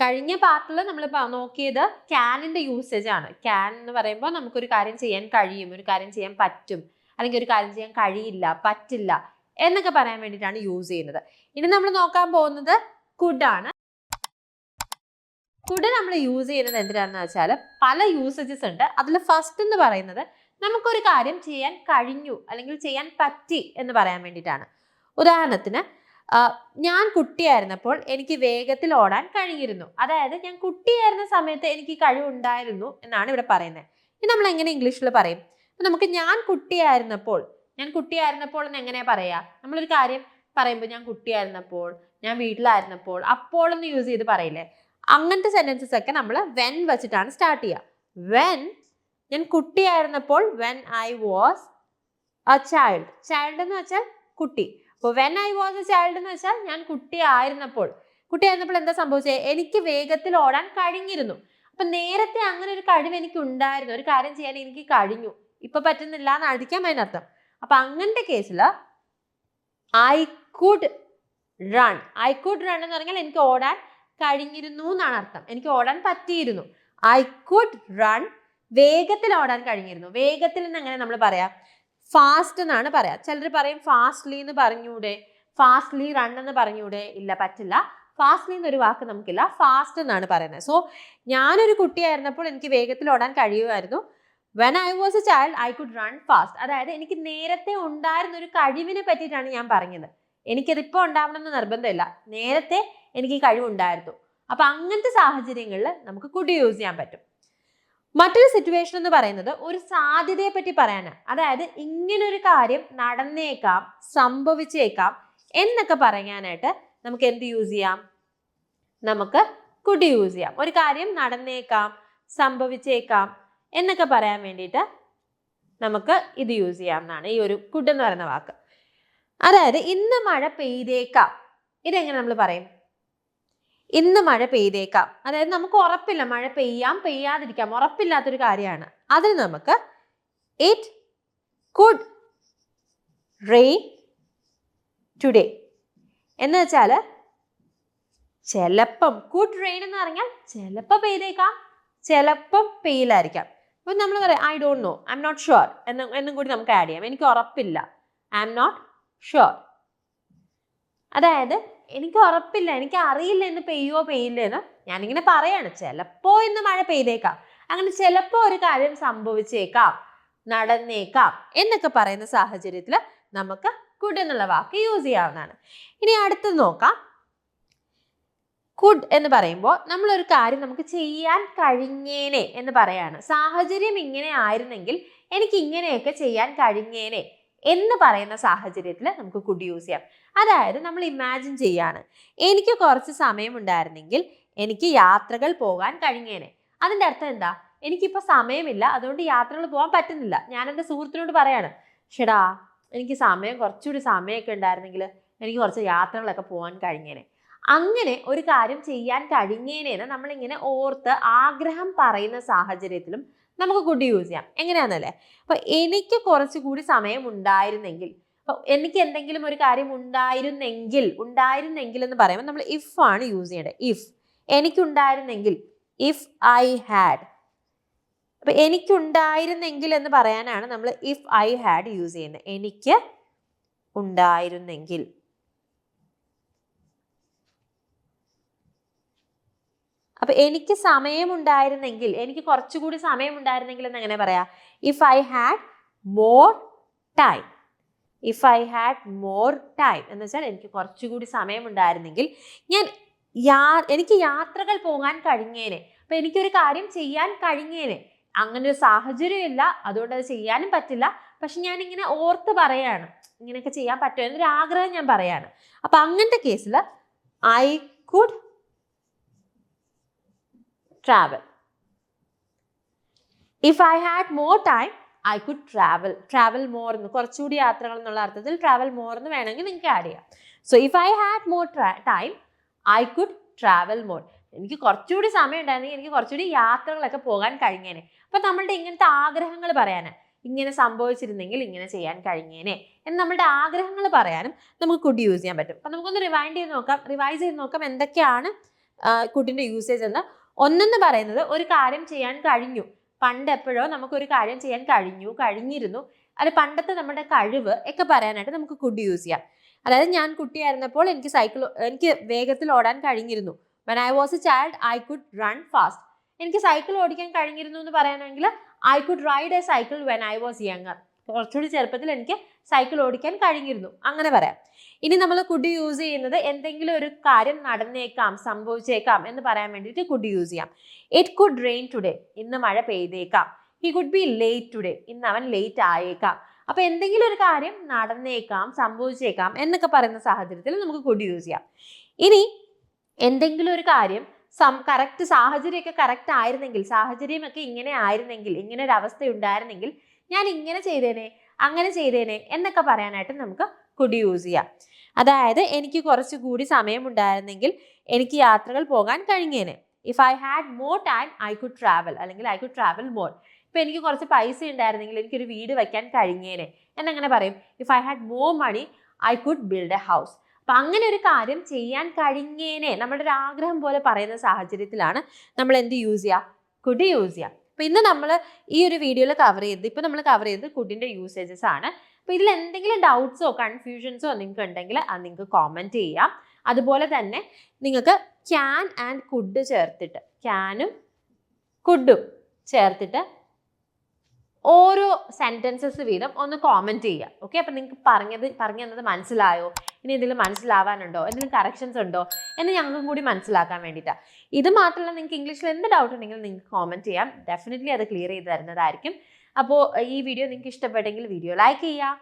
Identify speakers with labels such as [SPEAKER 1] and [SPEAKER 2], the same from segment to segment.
[SPEAKER 1] കഴിഞ്ഞ പാർട്ടിൽ നമ്മൾ നോക്കിയത് ക്യാനിന്റെ യൂസേജ് ആണ്. ക്യാൻ എന്ന് പറയുമ്പോൾ നമുക്കൊരു കാര്യം ചെയ്യാൻ കഴിയും ഒരു കാര്യം ചെയ്യാൻ പറ്റും അല്ലെങ്കിൽ ഒരു കാര്യം ചെയ്യാൻ കഴിയില്ല പറ്റില്ല എന്നൊക്കെ പറയാൻ വേണ്ടിയിട്ടാണ് യൂസ് ചെയ്യുന്നത്. ഇനി നമ്മൾ നോക്കാൻ പോകുന്നത് കുഡാണ് കുഡ് നമ്മൾ യൂസ് ചെയ്യുന്നത് എന്തിനാണെന്ന് വെച്ചാൽ പല യൂസേജസ് ഉണ്ട്. അതിൽ ഫസ്റ്റ് എന്ന് പറയുന്നത് നമുക്കൊരു കാര്യം ചെയ്യാൻ കഴിഞ്ഞു അല്ലെങ്കിൽ ചെയ്യാൻ പറ്റി എന്ന് പറയാൻ വേണ്ടിയിട്ടാണ്. ഉദാഹരണത്തിന് ഞാൻ കുട്ടിയായിരുന്നപ്പോൾ എനിക്ക് വേഗത്തിൽ ഓടാൻ കഴിഞ്ഞിരുന്നു. അതായത് ഞാൻ കുട്ടിയായിരുന്ന സമയത്ത് എനിക്ക് കഴിവുണ്ടായിരുന്നു എന്നാണ് ഇവിടെ പറയുന്നത്. ഇത് നമ്മൾ എങ്ങനെ ഇംഗ്ലീഷിൽ പറയും? നമുക്ക് ഞാൻ കുട്ടിയായിരുന്നപ്പോൾ ഞാൻ കുട്ടിയായിരുന്നപ്പോൾ എന്ന് എങ്ങനെയാ പറയാ? നമ്മളൊരു കാര്യം പറയുമ്പോൾ ഞാൻ കുട്ടിയായിരുന്നപ്പോൾ ഞാൻ വീട്ടിലായിരുന്നപ്പോൾ അപ്പോൾ എന്ന് യൂസ് ചെയ്ത് പറയില്ലേ? അങ്ങനത്തെ സെന്റൻസസ് ഒക്കെ നമ്മൾ വെൻ വെച്ചിട്ടാണ് സ്റ്റാർട്ട് ചെയ്യുക. വെൻ ഞാൻ കുട്ടിയായിരുന്നപ്പോൾ when I was a child child എന്ന് വെച്ചാൽ കുട്ടി. അപ്പോൾ when I was a child എന്ന് വെച്ചാൽ ഞാൻ കുട്ടിയായിരുന്നപ്പോൾ കുട്ടിയായിരുന്നപ്പോൾ എന്താ സംഭവിച്ചത് എനിക്ക് വേഗത്തിൽ ഓടാൻ കഴിഞ്ഞിരുന്നു. അപ്പൊ നേരത്തെ അങ്ങനെ ഒരു കഴിവ് എനിക്ക് ഉണ്ടായിരുന്നു ഒരു കാര്യം ചെയ്യാൻ എനിക്ക് കഴിഞ്ഞു. ഇപ്പൊ പറ്റുന്നില്ല എന്ന് അടിക്കാൻ അതിനർത്ഥം. അപ്പൊ അങ്ങനത്തെ കേസിൽ I could run I could run എന്ന് പറഞ്ഞാൽ എനിക്ക് ഓടാൻ കഴിഞ്ഞിരുന്നു എന്നാണ് അർത്ഥം. എനിക്ക് ഓടാൻ പറ്റിയിരുന്നു. ഐ കുഡ് റൺ വേഗത്തിൽ ഓടാൻ കഴിഞ്ഞിരുന്നു. വേഗത്തിൽ എന്ന് എങ്ങനെ നമ്മൾ പറയാം? ഫാസ്റ്റ് എന്നാണ് പറയാ. ചിലർ പറയും ഫാസ്റ്റ്ലി എന്ന് പറഞ്ഞൂടെ ഫാസ്റ്റ്ലി റൺ എന്ന് പറഞ്ഞൂടെ ഇല്ല പറ്റില്ല. ഫാസ്റ്റ്ലി എന്നൊരു വാക്ക് നമുക്കില്ല ഫാസ്റ്റ് എന്നാണ് പറയുന്നത്. സോ ഞാനൊരു കുട്ടിയായിരുന്നപ്പോൾ എനിക്ക് വേഗത്തിൽ ഓടാൻ കഴിയുമായിരുന്നു. When I was a child I could run fast അതായത് എനിക്ക് നേരത്തെ ഉണ്ടായിരുന്ന ഒരു കഴിവിനെ പറ്റിയിട്ടാണ് ഞാൻ പറഞ്ഞത്. എനിക്കതിപ്പോൾ ഉണ്ടാവണമെന്ന് നിർബന്ധമില്ല. നേരത്തെ എനിക്ക് കഴിവുണ്ടായിരുന്നു. അപ്പം അങ്ങനത്തെ സാഹചര്യങ്ങളിൽ നമുക്ക് കുടി യൂസ് ചെയ്യാൻ പറ്റും. മറ്റൊരു സിറ്റുവേഷൻ എന്ന് പറയുന്നത് ഒരു സാധ്യതയെ പറ്റി പറയാനാണ്. അതായത് ഇങ്ങനൊരു കാര്യം നടന്നേക്കാം സംഭവിച്ചേക്കാം എന്നൊക്കെ പറയാനായിട്ട് നമുക്ക് എന്ത് യൂസ് ചെയ്യാം? നമുക്ക് കുടി യൂസ് ചെയ്യാം. ഒരു കാര്യം നടന്നേക്കാം സംഭവിച്ചേക്കാം എന്നൊക്കെ പറയാൻ വേണ്ടിയിട്ട് നമുക്ക് ഇത് യൂസ് ചെയ്യാം എന്നാണ് ഈ ഒരു കുഡ് എന്ന് പറയുന്ന വാക്ക്. അതായത് ഇന്ന് മഴ പെയ്തേക്കാം. ഇതെങ്ങനെ നമ്മൾ പറയും? ഇന്ന് മഴ പെയ്തേക്കാം. അതായത് നമുക്ക് ഉറപ്പില്ല മഴ പെയ്യാം പെയ്യാതിരിക്കാം ഉറപ്പില്ലാത്തൊരു കാര്യമാണ്. അതിന് നമുക്ക് ഇറ്റ് കുഡ് റെയിൻ ടുഡേ എന്ന് വെച്ചാൽ ചിലപ്പം കുഡ് റെയിൻ എന്ന് പറഞ്ഞാൽ ചിലപ്പോൾ പെയ്തേക്കാം ചിലപ്പം പെയ്യില്ലായിരിക്കാം. അപ്പം നമ്മൾ പറയാം I don't know I am not sure എന്ന് എന്നും കൂടി നമുക്ക് ആഡ് ചെയ്യാം. എനിക്ക് ഉറപ്പില്ല ഐ എം നോട്ട് ഷുവർ അതായത് എനിക്ക് ഉറപ്പില്ല. എനിക്ക് അറിയില്ല എന്ന് പെയ്യോ പെയ്യില്ല എന്ന്. ഞാനിങ്ങനെ പറയാണ് ചിലപ്പോ ഇന്ന് മഴ പെയ്തേക്കാം. അങ്ങനെ ചിലപ്പോ ഒരു കാര്യം സംഭവിച്ചേക്കാം. നടന്നേക്കാം. എന്നൊക്കെ പറയുന്ന സാഹചര്യത്തിൽ നമുക്ക് കുഡ് എന്നുള്ള വാക്ക് യൂസ് ചെയ്യാവുന്നതാണ്. ഇനി അടുത്തത് നോക്കാം. കുഡ് എന്ന് പറയുമ്പോൾ നമ്മളൊരു കാര്യം നമുക്ക് ചെയ്യാൻ കഴിഞ്ഞേനെ എന്ന് പറയാണ്. സാഹചര്യം ഇങ്ങനെ ആയിരുന്നെങ്കിൽ എനിക്ക് ഇങ്ങനെയൊക്കെ ചെയ്യാൻ കഴിഞ്ഞേനെ. എന്ന് പറയുന്ന സാഹചര്യത്തിൽ നമുക്ക് കുഡ് യൂസ് ചെയ്യാം. അതായത് നമ്മൾ ഇമാജിൻ ചെയ്യാണ്. എനിക്ക് കുറച്ച് സമയം ഉണ്ടായിരുന്നെങ്കിൽ എനിക്ക് യാത്രകൾ പോകാൻ കഴിഞ്ഞേനെ. അതിന്റെ അർത്ഥം എന്താ? എനിക്കിപ്പോൾ സമയമില്ല. അതുകൊണ്ട് യാത്രകൾ പോകാൻ പറ്റുന്നില്ല. ഞാൻ എന്റെ സുഹൃത്തിനോട് പറയാണ് ഷെടാ എനിക്ക് സമയം കുറച്ചുകൂടി സമയമൊക്കെ ഉണ്ടായിരുന്നെങ്കിൽ എനിക്ക് കുറച്ച് യാത്രകളൊക്കെ പോകാൻ കഴിഞ്ഞേനെ. അങ്ങനെ ഒരു കാര്യം ചെയ്യാൻ കഴിഞ്ഞേനെന്ന് നമ്മളിങ്ങനെ ഓർത്ത് ആഗ്രഹം പറയുന്ന സാഹചര്യത്തിലും നമുക്ക് കുഡ് യൂസ് ചെയ്യാം. എങ്ങനെയാണെന്നല്ലേ അപ്പൊ എനിക്ക് കുറച്ചുകൂടി സമയം ഉണ്ടായിരുന്നെങ്കിൽ എനിക്ക് എന്തെങ്കിലും ഒരു കാര്യം ഉണ്ടായിരുന്നെങ്കിൽ ഉണ്ടായിരുന്നെങ്കിൽ എന്ന് പറയുമ്പോൾ നമ്മൾ ഇഫ് ആണ് യൂസ് ചെയ്യേണ്ടത്. ഇഫ് എനിക്കുണ്ടായിരുന്നെങ്കിൽ ഇഫ് ഐ ഹാഡ് അപ്പൊ എനിക്കുണ്ടായിരുന്നെങ്കിൽ എന്ന് പറയാനാണ് നമ്മൾ ഇഫ് ഐ ഹാഡ് യൂസ് ചെയ്യുന്നത്. എനിക്ക് ഉണ്ടായിരുന്നെങ്കിൽ. അപ്പൊ എനിക്ക് സമയമുണ്ടായിരുന്നെങ്കിൽ എനിക്ക് കുറച്ചുകൂടി സമയമുണ്ടായിരുന്നെങ്കിൽ എന്ന് എങ്ങനെ പറയാ. If I had more time if I had more time എന്ന് വെച്ചാൽ എനിക്ക് കുറച്ചുകൂടി സമയമുണ്ടായിരുന്നെങ്കിൽ ഞാൻ യാ എനിക്ക് യാത്രകൾ പോകാൻ കഴിഞ്ഞേനെ. അപ്പൊ എനിക്കൊരു കാര്യം ചെയ്യാൻ കഴിഞ്ഞേനെ. അങ്ങനെ ഒരു സാഹചര്യം ഇല്ല അതുകൊണ്ട് അത് ചെയ്യാനും പറ്റില്ല. പക്ഷെ ഞാൻ ഇങ്ങനെ ഓർത്ത് പറയാണ് ഇങ്ങനെയൊക്കെ ചെയ്യാൻ പറ്റുമോ എന്നൊരു ആഗ്രഹം ഞാൻ പറയാണ്. അപ്പൊ അങ്ങനത്തെ കേസിൽ I could travel if I had more time I could travel travel more എന്ന് കുറച്ചുകൂടി യാത്രകൾ എന്നുള്ള അർത്ഥത്തിൽ ട്രാവൽ മോർ എന്ന് വേണമെങ്കിൽ നിങ്ങൾക്ക് ആഡ് ചെയ്യാം. So if I had more time I could travel more എനിക്ക് കുറച്ചുകൂടി സമയം ഉണ്ടായിരുന്നെങ്കിൽ എനിക്ക് കുറച്ചുകൂടി യാത്രകളൊക്കെ പോകാൻ കഴിഞ്ഞേനെ. അപ്പൊ നമ്മളുടെ ഇങ്ങനത്തെ ആഗ്രഹങ്ങൾ പറയാന്. ഇങ്ങനെ സംഭവിച്ചിരുന്നെങ്കിൽ ഇങ്ങനെ ചെയ്യാൻ കഴിഞ്ഞേനെ. എന്ന് നമ്മളുടെ ആഗ്രഹങ്ങൾ പറയാനും നമുക്ക് കുഡ് യൂസ് ചെയ്യാൻ പറ്റും. അപ്പൊ നമുക്കൊന്ന് റിവൈൻഡ് ചെയ്ത് നോക്കാം. റിവൈസ് ചെയ്ത് നോക്കാം എന്തൊക്കെയാണ് കുഡിന്റെ യൂസേജ് എന്ന്. ഒന്നെന്ന് പറയുന്നത് ഒരു കാര്യം ചെയ്യാൻ കഴിഞ്ഞു. പണ്ട് എപ്പോഴോ നമുക്കൊരു കാര്യം ചെയ്യാൻ കഴിഞ്ഞു കഴിഞ്ഞിരുന്നു. അത് പണ്ടത്തെ നമ്മുടെ കഴിവ് ഒക്കെ പറയാനായിട്ട് നമുക്ക് കുഡ് യൂസ് ചെയ്യാം. അതായത് ഞാൻ കുട്ടിയായിരുന്നപ്പോൾ എനിക്ക് സൈക്കിൾ എനിക്ക് വേഗത്തിൽ ഓടാൻ കഴിഞ്ഞിരുന്നു. When I was a child I could run fast എനിക്ക് സൈക്കിൾ ഓടിക്കാൻ കഴിഞ്ഞിരുന്നു എന്ന് പറയാനെങ്കിൽ I could ride a cycle when I was younger കുറച്ചുകൂടി ചെറുപ്പത്തിൽ എനിക്ക് സൈക്കിൾ ഓടിക്കാൻ കഴിഞ്ഞിരുന്നു. അങ്ങനെ പറയാം. ഇനി നമ്മൾ കുഡ് യൂസ് ചെയ്യുന്നത് എന്തെങ്കിലും ഒരു കാര്യം നടന്നേക്കാം സംഭവിച്ചേക്കാം എന്ന് പറയാൻ വേണ്ടിയിട്ട് കുഡ് യൂസ് ചെയ്യാം. ഇറ്റ് കുഡ് റെയിൻ ടുഡേ ഇന്ന് മഴ പെയ്തേക്കാം. He could be late today ഇന്ന് അവൻ ലേറ്റ് ആയേക്കാം. അപ്പൊ എന്തെങ്കിലും ഒരു കാര്യം നടന്നേക്കാം സംഭവിച്ചേക്കാം എന്നൊക്കെ പറയുന്ന സാഹചര്യത്തിൽ നമുക്ക് കുഡ് യൂസ് ചെയ്യാം. ഇനി എന്തെങ്കിലും ഒരു കാര്യം സം കറക്റ്റ് സാഹചര്യമൊക്കെ കറക്റ്റ് ആയിരുന്നെങ്കിൽ സാഹചര്യമൊക്കെ ഇങ്ങനെ ആയിരുന്നെങ്കിൽ ഇങ്ങനെ ഒരു അവസ്ഥ ഉണ്ടായിരുന്നെങ്കിൽ ഞാൻ ഇങ്ങനെ ചെയ്തേനെ അങ്ങനെ ചെയ്തേനെ എന്നൊക്കെ പറയാനായിട്ട് നമുക്ക് കുടി യൂസ് ചെയ്യാം. അതായത് എനിക്ക് കുറച്ചുകൂടി സമയം ഉണ്ടായിരുന്നെങ്കിൽ എനിക്ക് യാത്രകൾ പോകാൻ കഴിഞ്ഞേനെ. If I had more time I could travel അല്ലെങ്കിൽ ഐ കുഡ് ട്രാവൽ മോർ ഇപ്പം എനിക്ക് കുറച്ച് പൈസ ഉണ്ടായിരുന്നെങ്കിൽ എനിക്കൊരു വീട് വയ്ക്കാൻ കഴിഞ്ഞേനെ എന്നങ്ങനെ പറയും. If I had more money I could build a house അപ്പം അങ്ങനെ ഒരു കാര്യം ചെയ്യാൻ കഴിഞ്ഞേനെ. നമ്മുടെ ഒരു ആഗ്രഹം പോലെ പറയുന്ന സാഹചര്യത്തിലാണ് നമ്മൾ എന്ത് യൂസ് ചെയ്യുക കുഡ് യൂസ് ചെയ്യുക അപ്പം ഇന്ന് നമ്മൾ ഈ ഒരു വീഡിയോയിൽ കവർ ചെയ്ത് ഇപ്പോൾ നമ്മൾ കവർ ചെയ്തത് കുഡിന്റെ യൂസേജസ് ആണ്. അപ്പോൾ ഇതിൽ എന്തെങ്കിലും ഡൗട്ട്സോ കൺഫ്യൂഷൻസോ നിങ്ങൾക്ക് ഉണ്ടെങ്കിൽ അത് നിങ്ങൾക്ക് കോമന്റ് ചെയ്യാം. അതുപോലെ തന്നെ നിങ്ങൾക്ക് ക്യാൻ ആൻഡ് കുഡ് ചേർത്തിട്ട് ക്യാനും കുഡും ചേർത്തിട്ട് ഓരോ സെന്റൻസസ് വീതം ഒന്ന് കോമെന്റ് ചെയ്യുക. ഓക്കെ അപ്പം നിങ്ങൾക്ക് പറഞ്ഞത് പറഞ്ഞു തന്നത് മനസ്സിലായോ? ഇനി എന്തെങ്കിലും മനസ്സിലാവാനുണ്ടോ? എന്തെങ്കിലും കറക്ഷൻസ് ഉണ്ടോ? എന്ന് ഞങ്ങൾക്കും കൂടി മനസ്സിലാക്കാൻ വേണ്ടിയിട്ടാണ് ഇത് മാത്രമല്ല നിങ്ങൾക്ക് ഇംഗ്ലീഷിൽ എന്ത് ഡൗട്ട് ഉണ്ടെങ്കിലും നിങ്ങൾക്ക് കോമെന്റ് ചെയ്യാം. ഡെഫിനറ്റ്ലി അത് ക്ലിയർ ചെയ്ത് തരുന്നതായിരിക്കും. അപ്പോൾ ഈ വീഡിയോ നിങ്ങൾക്ക് ഇഷ്ടപ്പെട്ടെങ്കിൽ വീഡിയോ ലൈക്ക് ചെയ്യുക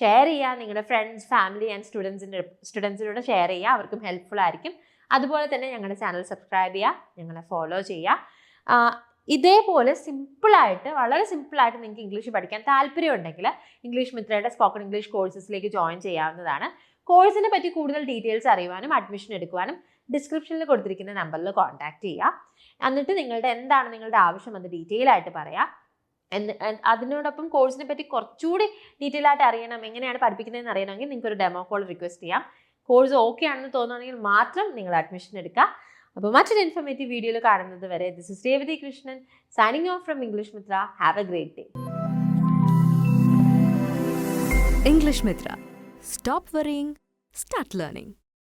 [SPEAKER 1] ഷെയർ ചെയ്യുക നിങ്ങളുടെ ഫ്രണ്ട്സ് ഫാമിലി ആൻഡ് സ്റ്റുഡൻസിന്റെ സ്റ്റുഡൻസിനോട് ഷെയർ ചെയ്യുക. അവർക്കും ഹെൽപ്ഫുൾ ആയിരിക്കും. അതുപോലെ തന്നെ ഞങ്ങളുടെ ചാനൽ സബ്സ്ക്രൈബ് ചെയ്യുക ഞങ്ങളെ ഫോളോ ചെയ്യുക. ഇതേപോലെ സിമ്പിളായിട്ട് വളരെ സിമ്പിളായിട്ട് നിങ്ങൾക്ക് ഇംഗ്ലീഷ് പഠിക്കാൻ താല്പര്യമുണ്ടെങ്കിൽ ഇംഗ്ലീഷ് മിത്രയുടെ സ്പോക്കൺ ഇംഗ്ലീഷ് കോഴ്സസിലേക്ക് ജോയിൻ ചെയ്യാവുന്നതാണ്. കോഴ്സിനെ പറ്റി കൂടുതൽ ഡീറ്റെയിൽസ് അറിയുവാനും അഡ്മിഷൻ എടുക്കുവാനും ഡിസ്ക്രിപ്ഷനിൽ കൊടുത്തിരിക്കുന്ന നമ്പറിൽ കോൺടാക്ട് ചെയ്യുക. എന്നിട്ട് നിങ്ങളുടെ എന്താണ് നിങ്ങളുടെ ആവശ്യം അത് ഡീറ്റെയിൽ ആയിട്ട് പറയാം. എന്ന് അതിനോടൊപ്പം കോഴ്സിനെ പറ്റി കുറച്ചുകൂടി ഡീറ്റെയിൽ ആയിട്ട് അറിയണം എങ്ങനെയാണ് പഠിപ്പിക്കുന്നതെന്ന് അറിയണമെങ്കിൽ നിങ്ങൾക്ക് ഒരു ഡെമോ കോൾ റിക്വസ്റ്റ് ചെയ്യാം. കോഴ്സ് ഓക്കെ ആണെന്ന് തോന്നുകയാണെങ്കിൽ മാത്രം നിങ്ങൾ അഡ്മിഷൻ എടുക്കുക. അപ്പോൾ മറ്റൊരു ഇൻഫർമേറ്റീവ് വീഡിയോയിൽ കാണുന്നത് വരെ this is Revathi Krishnan signing off from English Mitra have a great day
[SPEAKER 2] English Mitra stop worrying start learning.